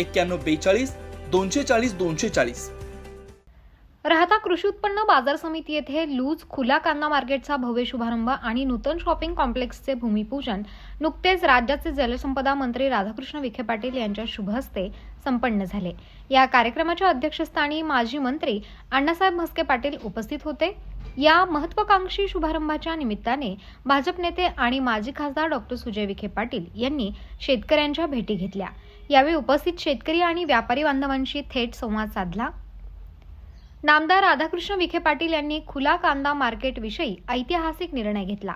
एक्क्याण्णव बेचाळीस दोनशे चाळीस दोनशे चाळीस. राहता कृषी उत्पन्न बाजार समिती येथे लूज खुला कांदा मार्केटचा भव्य शुभारंभ आणि नूतन शॉपिंग कॉम्प्लेक्सचे भूमिपूजन. नुकतेच राज्याचे जलसंपदा मंत्री राधाकृष्ण विखे पाटील यांच्या शुभ हस्ते संपन्न झाले. या कार्यक्रमाच्या अध्यक्षस्थानी माजी मंत्री अण्णासाहेब म्हस्के पाटील उपस्थित होते. या महत्वाकांक्षी शुभारंभाच्या निमित्ताने भाजप नेते आणि माजी खासदार डॉक्टर सुजय विखे पाटील यांनी शेतकऱ्यांच्या भेटी घेतल्या. यावेळी उपस्थित शेतकरी आणि व्यापारी बांधवांशी थेट संवाद साधला. नामदार राधाकृष्ण विखे पाटील यांनी खुला कांदा मार्केटविषयी ऐतिहासिक निर्णय घेतला.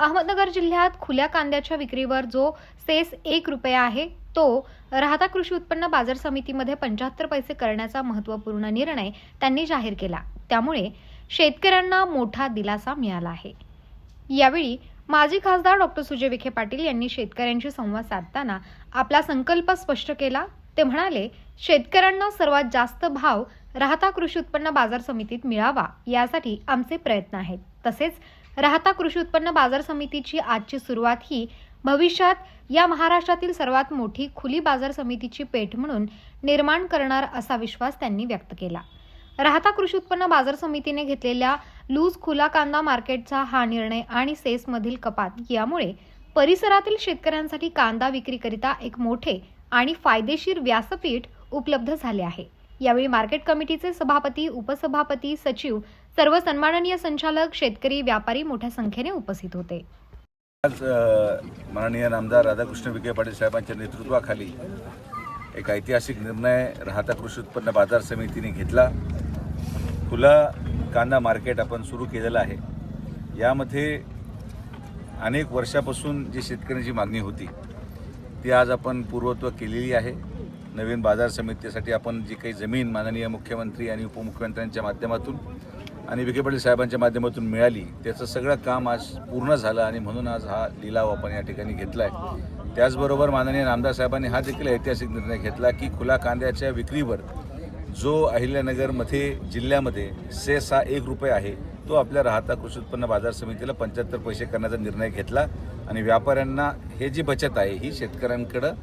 अहमदनगर जिल्ह्यात खुल्या कांद्याच्या विक्रीवर जो सेस एक रुपया आहे तो राहता कृषी उत्पन्न बाजार समितीमध्ये पंच्याहत्तर पैसे करण्याचा महत्त्वपूर्ण निर्णय त्यांनी जाहीर केला. त्यामुळे शेतकऱ्यांना मोठा दिलासा मिळाला आहे. यावेळी माजी खासदार डॉक्टर सुजय विखे पाटील यांनी शेतकऱ्यांशी संवाद साधताना आपला संकल्प स्पष्ट केला. ते म्हणाले शेतकऱ्यांना सर्वात जास्त भाव राहता कृषी उत्पन्न बाजार समितीत मिळावा यासाठी आमचे प्रयत्न आहेत. तसेच राहता कृषी उत्पन्न बाजार समितीची आजची सुरुवात ही भविष्यात या महाराष्ट्रातील सर्वात मोठी खुली बाजार समितीची पेठ म्हणून निर्माण करणार असा विश्वास त्यांनी व्यक्त केला. राहता कृषी उत्पन्न बाजार समितीने घेतलेल्या लूज खुला कांदा मार्केटचा हा निर्णय आणि सेसमधील कपात. यामुळे परिसरातील शेतकऱ्यांसाठी कांदा विक्रीकरिता एक मोठे आणि फायदेशीर व्यासपीठ उपलब्ध झाले आहे. यावेळी मार्केट कमिटीचे सभापती उपसभापती सचिव सर्व सन्माननीय संचालक शेतकरी व्यापारी मोठ्या संख्येने उपस्थित होते. आज माननीय आमदार राधाकृष्ण विखे पाटील साहेबांच्या नेतृत्वाखाली एक ऐतिहासिक निर्णय राहता कृषी उत्पन्न बाजार समितीने घेतला. खुला कांदा मार्केट आपण सुरू केलेलं आहे. यामध्ये अनेक वर्षापासून जी शेतकऱ्यांची मागणी होती ती आज आपण पूर्वत्व केलेली आहे. नवीन बाजार समितीसाठी आपण जी काही जमीन माननीय मुख्यमंत्री आणि उपमुख्यमंत्र्यांच्या माध्यमातून आणि विखे पाटील साहेबांच्या माध्यमातून मिळाली त्याचं सगळं काम आज पूर्ण झालं आणि म्हणून आज हा लिलाव आपण या ठिकाणी घेतला आहे त्याचबरोबर माननीय नामदार साहेबांनी हा देखील ऐतिहासिक निर्णय घेतला की खुला कांद्याच्या विक्रीवर जो अहिल्यानगरमध्ये जिल्ह्यामध्ये सेस हा एक रुपये आहे तो आपल्या राहता कृषी उत्पन्न बाजार समितीला पंच्याहत्तर पैसे करण्याचा निर्णय घेतला आणि व्यापाऱ्यांना हे जी बचत आहे ही शेतकऱ्यांकडं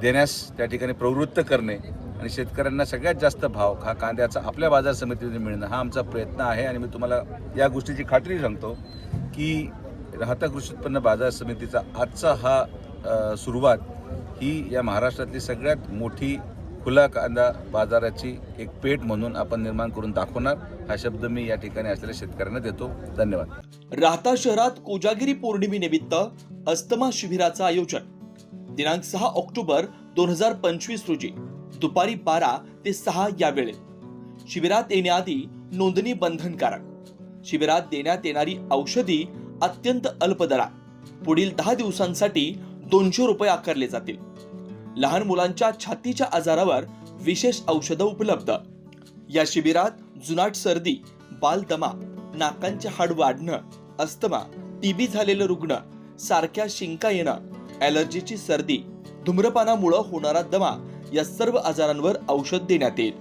देण्यास त्या ठिकाणी प्रवृत्त करणे आणि शेतकऱ्यांना सगळ्यात जास्त भाव हा कांद्याचा आपल्या बाजार समितीमध्ये मिळणं हा आमचा प्रयत्न आहे. आणि मी तुम्हाला या गोष्टीची खात्री सांगतो की राहता कृषी उत्पन्न बाजार समितीचा आजचा हा सुरुवात ही या महाराष्ट्रातली सगळ्यात मोठी खुला कांदा बाजाराची एक पेठ म्हणून आपण निर्माण करून दाखवणार. हा शब्द मी या ठिकाणी असलेल्या शेतकऱ्यांना देतो. धन्यवाद. राहता शहरात कोजागिरी पौर्णिमेनिमित्त अस्तमा शिबिराचं आयोजन. दिनांक सहा ऑक्टोबर दोन हजार पंचवीस रोजी. दुपारी बारा ते सहा या वेळेत शिबिरात येण्याआधी नोंदणी बंधनकारक. शिबिरात देण्यात येणारी औषधी अत्यंत अल्प दरात पुढील दहा दिवसांसाठी दोनशे रुपये आकारले जातील. लहान मुलांच्या छातीच्या आजारावर विशेष औषधं उपलब्ध. या शिबिरात जुनाट सर्दी बालदमा नाकांचे हाड वाढणं अस्थमा टीबी झालेलं रुग्ण सारख्या शिंका येणं ॲलर्जीची सर्दी धूम्रपानामुळं होणारा दमा या सर्व आजारांवर औषध देण्यात येईल.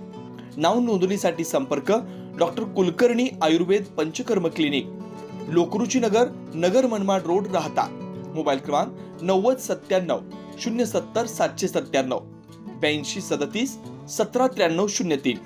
नाव नोंदणीसाठी संपर्क doctor Kulkarni Ayurveda Panchakarma clinic Lokruchi Nagar Nagar Manmad road Rahata. Mobile क्रमांक नव्वद सत्त्याण्णव शून्य सत्तर सातशे सत्त्याण्णव ब्याऐंशी सदतीस सतरा त्र्याण्णव शून्य तीन.